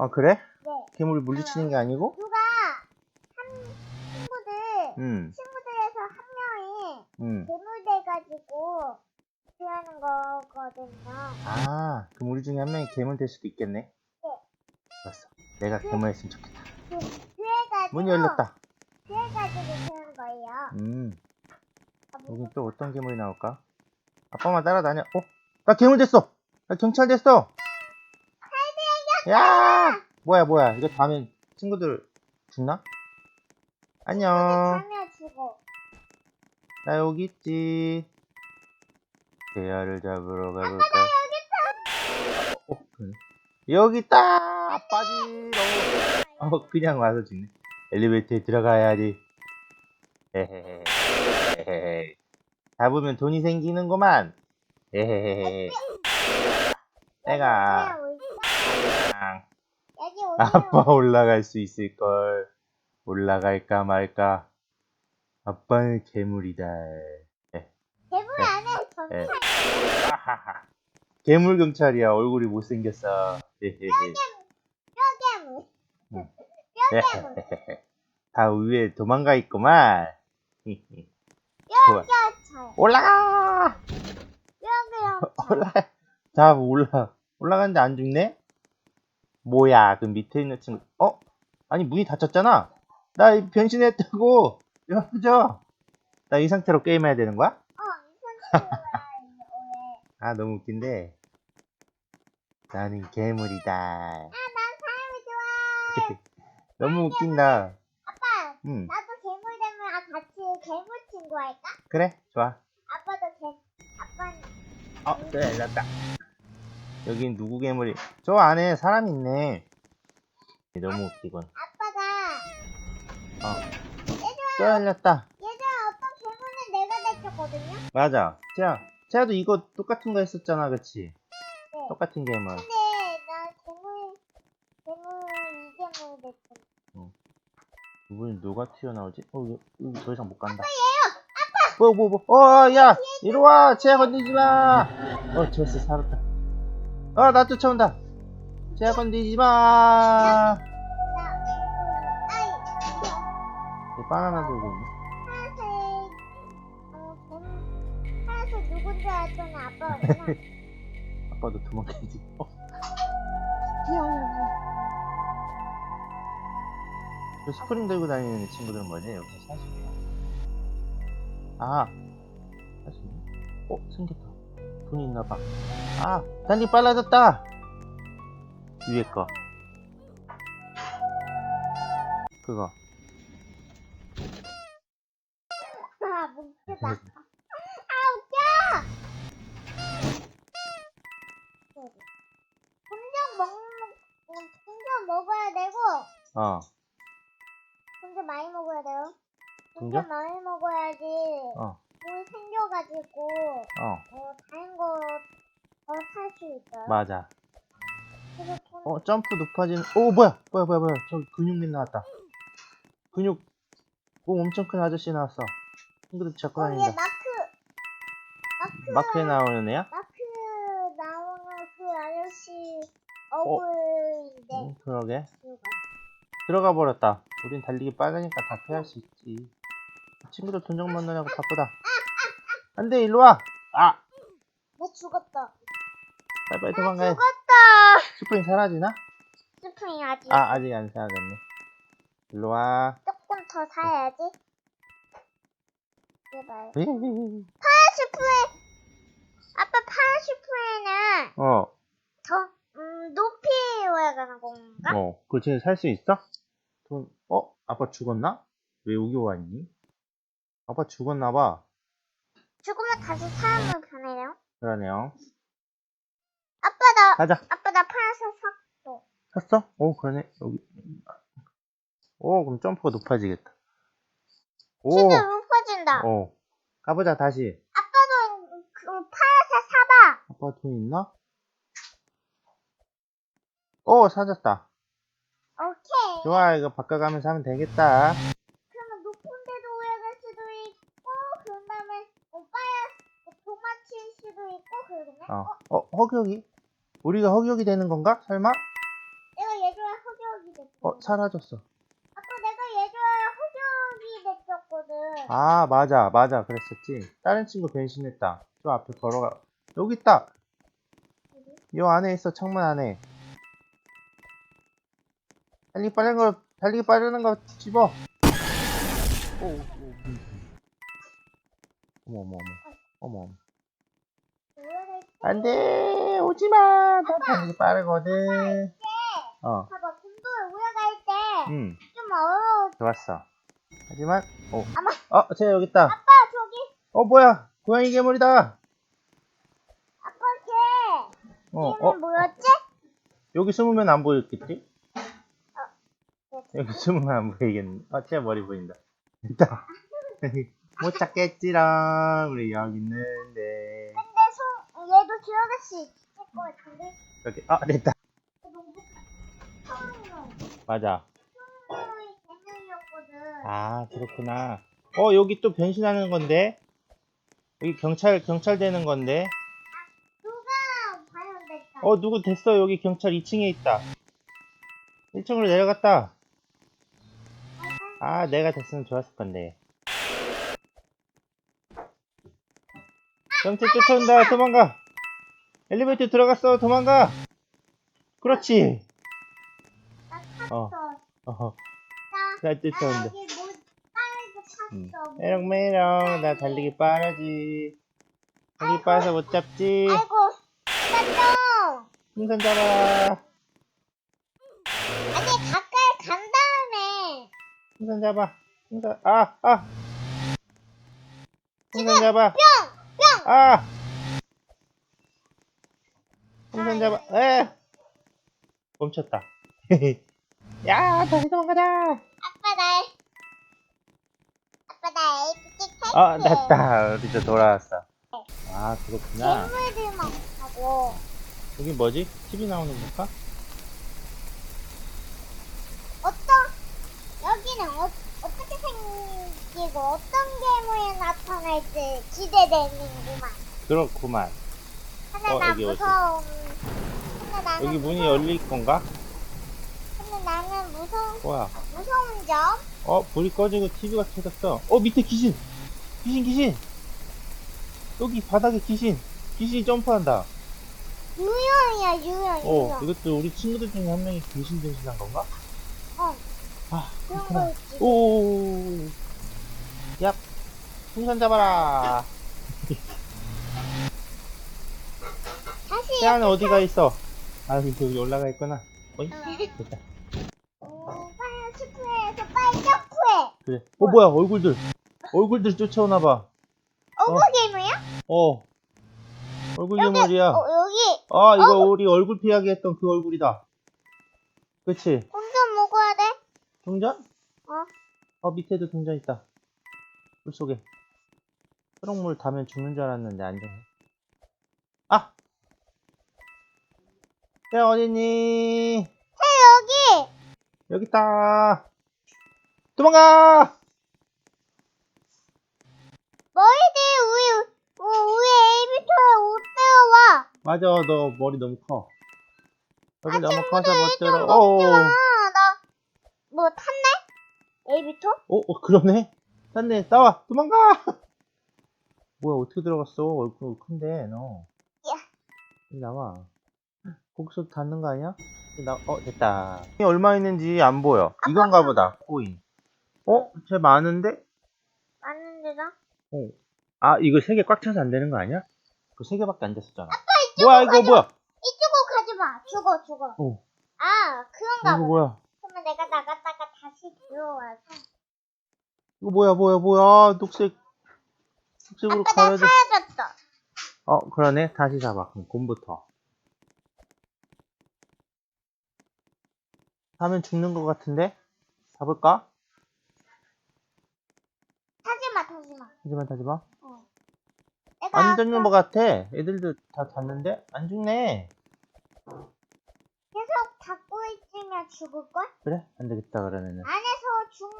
아, 그래? 네. 괴물을 물리치는 게 아니고? 누가 한 친구들 응, 친구들에서 한 명이 응. 괴물 돼가지고 피하는 거거든요. 아, 그럼 우리 중에 한 명이 괴물 될 수도 있겠네. 네. 알았어. 내가 괴물했으면 좋겠다. 그 그래가지고 문이 열렸다. 그래가지고 피하는 거예요. 음, 아, 여기 무슨 또 어떤 괴물이 나올까? 아빠만 따라다녀. 어? 나 괴물 됐어! 나 경찰 됐어! 야! 뭐야, 뭐야. 이거 다음엔 친구들 죽나? 안녕. 나 여기 있지. 대야를 잡으러 가볼까? 어, 그래. 여기 있다! 빠지러. 어, 그냥 와서 죽네. 엘리베이터에 들어가야지. 헤헤헤. 헤헤헤. 잡으면 돈이 생기는구만. 헤헤헤. 내가. 아빠 올라갈 수 있을걸. 올라갈까 말까. 아빠는 괴물이다. 괴물 안에 예. 아하하. 괴물 경찰이야. 얼굴이 못생겼어. 헤헤헤. 뼈괴물. 응. 뼈괴물. 다 위에 도망가 있구만. 좋아. 뼈경찰. 올라가! 뼈경찰. 올라가. 자, 올라. 올라갔는데 안 죽네? 뭐야, 그 밑에 있는 친구. 어? 아니, 문이 닫혔잖아? 나 변신했다고! 여보죠? 나 이 상태로 게임해야 되는 거야? 어. 아, 너무 웃긴데. 나는 괴물이다. 아, 난 사람이 좋아. 너무 웃긴다. 아빠, 응, 나도 괴물 되면 아, 같이 괴물 친구 할까? 그래, 좋아. 아빠도 괴, 아빠는 어, 그래, 열렸다. 여긴 누구 괴물이? 저 안에 사람 있네. 너무 웃기군. 아빠가 어, 또 열렸다. 얘들아 어떤 괴물은 내가 내켰거든요? 맞아. 자, 쟤도 이거 똑같은 거 했었잖아, 그치? 네. 똑같은 괴물. 근데 나 괴물 괴물 이 괴물 됐어. 이번엔 누가 튀어나오지? 어, 여기, 여기 더 이상 못 간다. 뭐, 뭐, 뭐. 어, 야! 이리 와! 쟤 건드리지 마! 어, 됐어, 살았다. 어, 나 쫓아온다. 쟤 건드리지 마! 얘 바나나 들고 있네. 누군지 알았더니 아빠구나. 아빠도 도망가야지. 어, 저 스프링 들고 다니는 친구들은 뭐지? 여기서 있나? 아, 있나? 어, 생겼다. 돈이 있나 봐. 아, 달리 빨라졌다! 위에 거. 그거. 아 웃기다. 있어요. 맞아. 어, 점프 높아지는, 오, 뭐야! 뭐야, 뭐야, 뭐야. 저 근육맨 나왔다. 근육, 오, 엄청 큰 아저씨 나왔어. 친구들 잡고 어, 얘 다닌다. 마크 마크 마크에 나오는 애야? 마크 나오는 그 아저씨 얼굴인데 응, 그러게. 누가? 들어가 버렸다. 우린 달리기 빠르니까 다 피할 수 있지. 친구들 돈좀 만나냐고 바쁘다. 안 돼, 일로 와! 아! 뭐 죽었다. 빨리빨리 도망가야 죽었다. 스프링 사라지나? 스프링 아직 아, 아직 안 사라졌네. 일로 와. 조금 더 사야지. 제발. 네. 파라슈프레 아빠 파라슈프레는 어, 더 음, 높이 올라가는 건가? 어. 쟤살수 있어? 돈, 어? 아빠 죽었나? 왜 여기 와 있니? 아빠 죽었나봐. 죽으면 다시 사람으로 변해요. 그러네요. 가자. 아빠 나 파란색 샀어. 샀어? 오, 그러네. 여기. 오, 그럼 점프가 높아지겠다. 오, 진짜 높아진다. 어. 가보자, 다시. 아빠도 그 파란색 사봐. 아빠 돈 있나? 오, 사졌다. 오케이. 좋아, 이거 바꿔가면서 하면 되겠다. 그러면 높은 데도 올라갈 수도 있고 그런 다음에 오빠야 도망칠 수도 있고 그러네. 어, 어, 허기허기? 우리가 허기허기 되는 건가? 설마? 내가 얘들아 사라졌어. 아까 내가 예전에 허경이 됐었거든. 아, 맞아, 맞아. 그랬었지. 다른 친구 변신했다. 저 앞에 걸어가. 여기 있다. 요 안에 있어, 창문 안에. 달리기 빠른 거, 달리기 빠르는 거 집어. 오, 오, 음. 어머, 어머, 어머. 어머, 어머. 안 돼! 오지 마! 나 달리기 빠르거든. 어, 봐봐 군도에 올라갈 때좀 응, 어려워. 좋았어. 하지만, 오. 아마. 어, 쟤 여기 있다. 아빠 저기 어, 뭐야? 고양이 괴물이다. 아빠 걔 어, 어, 뭐였지? 여기 숨으면 안 보였겠지? 네. 여기 숨으면 안 보이겠네. 아, 제 머리 보인다. 있다. 못 찾겠지랑, 우리 여기 있는데. 있을 것 같은데. 여기, 아, 됐다. 맞아. 아, 그렇구나. 어, 여기 또 변신하는 건데? 여기 경찰, 경찰 되는 건데? 어, 누구 됐어? 여기 경찰 2층에 있다. 1층으로 내려갔다. 아, 내가 됐으면 좋았을 건데. 경찰 쫓아온다. 도망가. 엘리베이터 들어갔어. 도망가. 그렇지. 나 탔어. 어. 어허. 나, 나나 쫓아온다. 여기 뭐 빠르게 음. 탔어. 메롱메롱. 나 달리기 빠르지. 달리기 빠르서 못 잡지. 아이고, 나 풍선 잡아라. 아니 가까이 간 다음에 풍선 잡아. 풍선, 아, 아. 풍선 잡아. 뿅! 뿅! 아! 풍선 잡아. 에! 멈췄다. 야, 다시 도망가자. 아빠 나 아빠 탈게. 아, 됐다. 우리도 돌아왔어. 아, 그렇구나. 괴물들만 하고 여기 뭐지? TV 나오는 건가? 어떤 여기는 어, 어떻게 생기고 어떤 괴물이 나타날지 기대되는구만. 그렇구만. 근데 어, 나 여기 어디? 무서움. 근데 나는 여기 문이 무서움. 열릴 건가? 근데 나는 무서운 뭐야? 무서운 점. 어, 불이 꺼지고 TV가 켜졌어. 어, 밑에 귀신! 귀신, 귀신! 여기 바닥에 귀신! 귀신이 점프한다. 유형이야 유형 어, 유형. 이것도 우리 친구들 중에 한 명이 귀신 변신한 건가? 어 아, 그런 그렇구나. 거 있지. 오, 야, 풍선 잡아라. 다시 태아는 어디가 있어? 아, 여기 올라가 있구나. 어이? 됐다. 오, 빨리 스프에서 빨리 점프해. 그래. 어, 뭐야, 얼굴들. 얼굴들 쫓아오나봐. 어구 괴물이야? 어. 얼굴 괴물이야. 어 여기 아, 이거 우리 얼굴 피하게 했던 그 얼굴이다. 그치? 운전 먹어야 돼. 동전? 어. 어, 밑에도 동전 있다. 물 속에. 초록물 닿으면 죽는 줄 알았는데 안 되네. 야, 어딨니? 해 여기. 여기 있다. 도망가! 너희들 우리 우, 우리 에이비터에 못 들어와. 맞아, 너 머리 너무 커. 여기 아, 너무 커서 못좀 들어. 어, 나뭐 탔네? 에이비터? 어, 어, 그러네? 딴데, 나와! 도망가! 뭐야, 어떻게 들어갔어? 얼굴 큰데, 너. 야. 여기 나와. 거기서 닿는 거 아니야? 나, 어, 됐다. 이 얼마 있는지 안 보여. 이건가 보다, 코인. 어? 쟤 많은데? 맞는데나? 어. 아, 이거 세 개 꽉 차서 안 되는 거 아니야? 그 세 개밖에 안 됐었잖아. 뭐야, 이거 뭐야? 이쪽으로 가지 마. 죽어 죽어. 어, 아 그런가 이거 봐. 뭐야? 그러면 내가 나갔다가 다시 들어와서. 이거 뭐야, 뭐야, 뭐야? 녹색, 녹색으로 아까 나 가려져. 사라졌어. 어, 그러네. 다시 잡아. 그럼 곰부터. 하면 죽는 것 같은데? 잡을까? 타지마 타지마. 하지만 타지마. 어. 내가 안 죽는 것 같아. 애들도 다 잤는데? 안 죽네. 계속 닫고 있으면 죽을걸? 그래? 안 되겠다, 그러면은. 안에서 죽,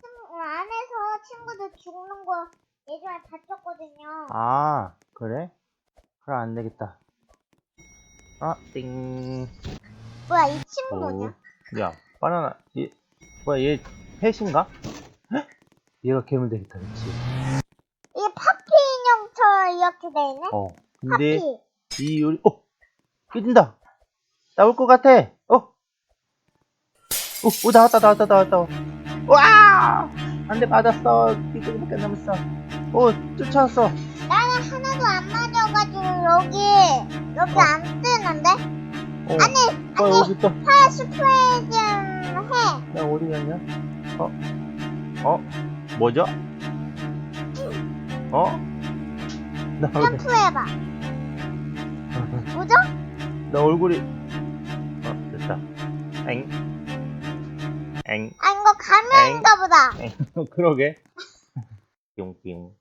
친- 안에서 친구들 죽는 거 예전에 봤었거든요. 아, 그래? 그럼 안 되겠다. 아, 띵. 뭐야, 이 친구 오. 뭐냐? 야, 바나나 얘 뭐야 얘 펫인가? 헉? 얘가 괴물 되겠다 그치 이게 파피 인형처럼 이렇게 돼 있네. 어 근데 파피. 이 요리 어 깨진다 나올 것 같아 어 오, 오 나왔다 나왔다 나왔다 와! 한대 맞았어 이쪽밖에 안 남았어 오 쫓아왔어 나는 하나도 안 맞아가지고 여기 여기 어. 안 뜨는데? 어, 아니 어 아니 여기 있다 파야 스프레이 좀 해. 야 어디 갔냐 어? 어? 뭐죠? 어? 나, 왜- 점프해봐. 뭐죠? 나 얼굴이 어 됐다 엥 엥. 아 이거 가면인가 보다. 엥. 그러게 뿅뿅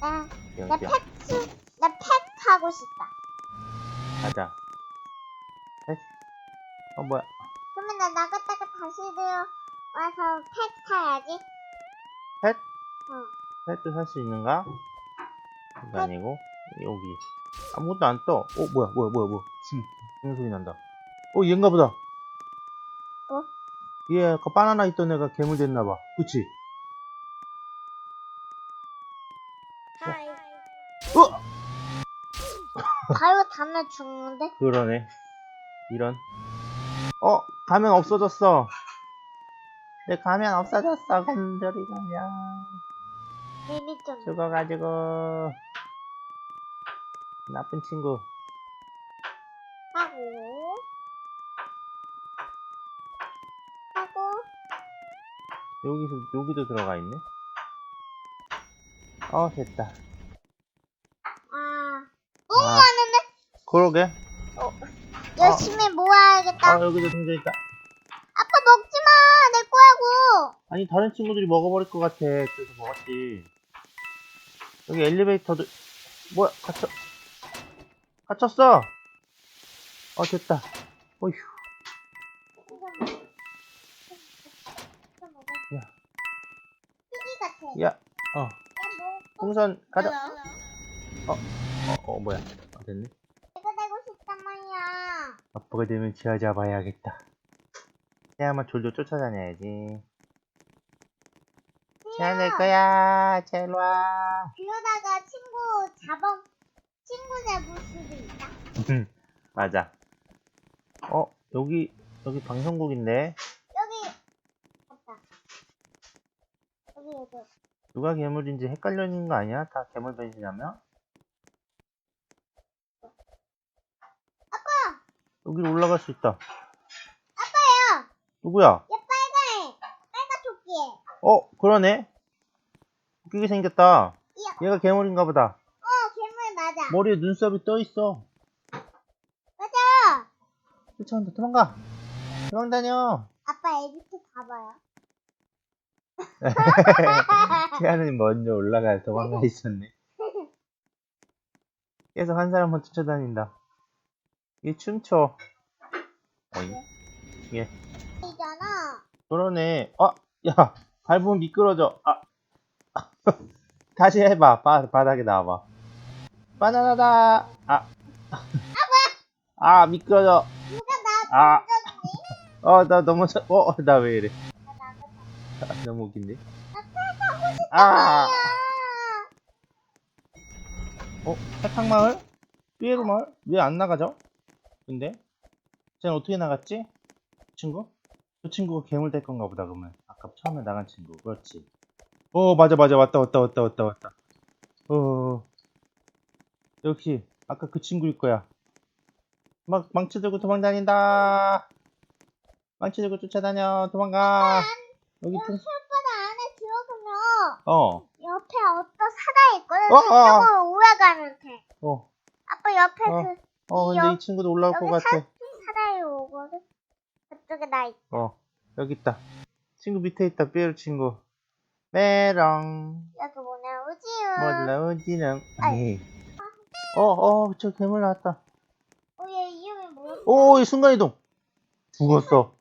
나, 내 뿅뿅 펫, 내펫 하고 싶다. 가자 펫? 어 뭐야 그러면 나 나갔다가 다시 들어와서 펫 타야지. 펫? 어. 펫도 살 수 있는가? 이거 아니고 여기 아무것도 안 떠. 어 뭐야 뭐야 뭐야 뭐야 지금 무슨 소리 난다. 어 얘인가 보다. 어? 얘 아까 바나나 있던 애가 괴물 됐나봐. 그치? 어? 바로 닿으면 죽는데? 그러네. 이런. 어 가면 없어졌어. 내 가면 없어졌어. 곰돌이 가면. 죽어가지고 나쁜 친구. 하고. 하고. 여기서 여기도 들어가 있네. 어 됐다. 아. 너무 아. 많은데? 그러게. 열심히 모아야겠다. 아 여기도 등져 있다. 아빠 먹지 마! 내 거야고! 아니 다른 친구들이 먹어버릴 것 같아. 그래서 먹었지. 여기 엘리베이터도 뭐야 갇혀 갇혔어. 어 됐다. 어휴. 야. 피기 같아. 야. 어. 풍선 가자. 어? 어, 어 뭐야. 아, 됐네. 내가 되고 싶단 말이야. 아빠가 되면 쥐어 잡아야겠다. 새야만 졸졸 쫓아다녀야지. 쥐어 낼 거야. 쟤 일로 와. 그러다가 친구 잡아, 친구 잡을 수도 있다. 맞아. 어, 여기, 여기 방송국인데, 여기, 맞다. 여기, 여기. 누가 괴물인지 헷갈려 있는 거 아니야? 다 괴물 변신하면? 아빠! 여기로 올라갈 수 있다. 아빠야! 누구야? 얘 빨간, 빨간 토끼. 어, 그러네. 웃기게 생겼다. 야. 얘가 괴물인가 보다. 어, 괴물 맞아. 머리에 눈썹이 떠 있어. 맞아. 쫓아온다. 도망가. 도망다녀. 아빠 에디트 봐봐요. 태아는 먼저 올라가 도망가 있었네. 계속 한 사람만 쫓아다닌다. 얘 춤춰. 어이? 예. 이잖아. 그러네. 어, 야, 밟으면 미끄러져. 아. 다시 해봐. 바, 바닥에 나와봐. 바나나다. 아. 아, 미끄러져. 누가 나 아. 어, 나 넘어져. 어, 나 왜 이래. 아, 너무 웃긴데. 아. 야. 어, 해팡마을? 삐에로 마을? 왜 안 나가죠? 근데? 쟤는 어떻게 나갔지? 그 친구? 그 친구가 괴물 될 건가 보다, 그러면. 아까 처음에 나간 친구. 그렇지. 어, 맞아, 맞아. 왔다, 왔다, 왔다, 왔다, 왔다. 어, 역시, 아까 그 친구일 거야. 막, 망치 들고 도망다닌다. 망치 들고 쫓아다녀. 도망가. 여기 좀, 슈퍼드 안에 들어가면 어, 옆에 어떤 사다 있거든. 어, 어, 어. 그쪽으로 올라가면 돼. 어, 아빠 옆에 어. 그 어, 근데 이 친구도 올라올 것 여기 같아. 사, 사다리 오거든. 그쪽에 나 있. 어, 여기 있다. 친구 밑에 있다, 삐에로 친구. 메롱. 여기 뭐냐 우지우. 몰라, 어디는. 아이. 어, 어, 저 괴물 나왔다. 어얘 이름이 뭐야? 오, 이 순간 이동. 죽었어.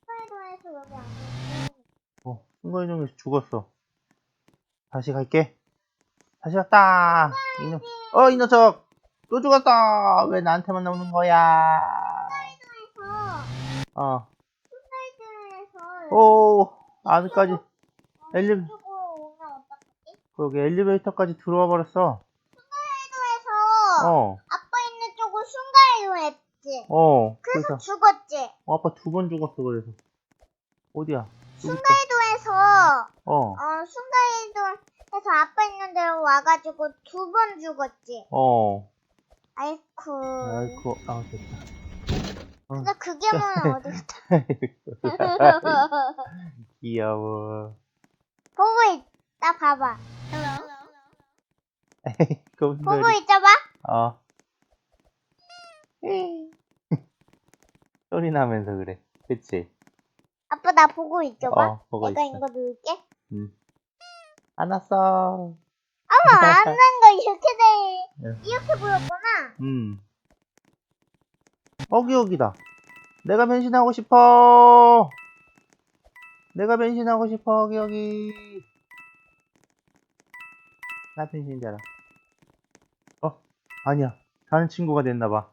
스파이더에서 여기 안 돼. 어, 순간 이동에서 죽었어. 다시 갈게. 다시 왔다. 이놈. 어, 이 녀석. 또 죽었어. 왜 나한테만 나오는 거야. 어. 오, 안까지, 엘리- 쪽으로 오면 어떡하지? 거기 엘리베이터까지 들어와 버렸어. 슬라이드에서 어, 아빠 있는 쪽으로 순간이동 했지. 어. 그래서 그래서, 죽었지. 어, 아빠 두 번 죽었어, 그래서. 어디야? 여기 있다. 순간이동해서 어, 어 순간이동 해서 아빠 있는 데로 와가지고 두 번 죽었지. 어. 아이쿠. 아이고, 아, 됐다. 근데 그게 뭐 어디 갔다? 귀여워. 보고 있다 봐봐. 보고 곰돌이. 있자 봐. 어. 소리 나면서 그래. 그치? 아빠 나 보고 있자 봐. 어, 보고 내가 있어. 이거 누를게. 응. 안 왔어. 어머 안는 거 이렇게 돼. 네. 이렇게 보였구나. 음. 어기 여기다. 내가 변신하고 싶어. 내가 변신하고 싶어 여기 여기. 나 변신 잘라. 어 아니야. 다른 친구가 됐나봐.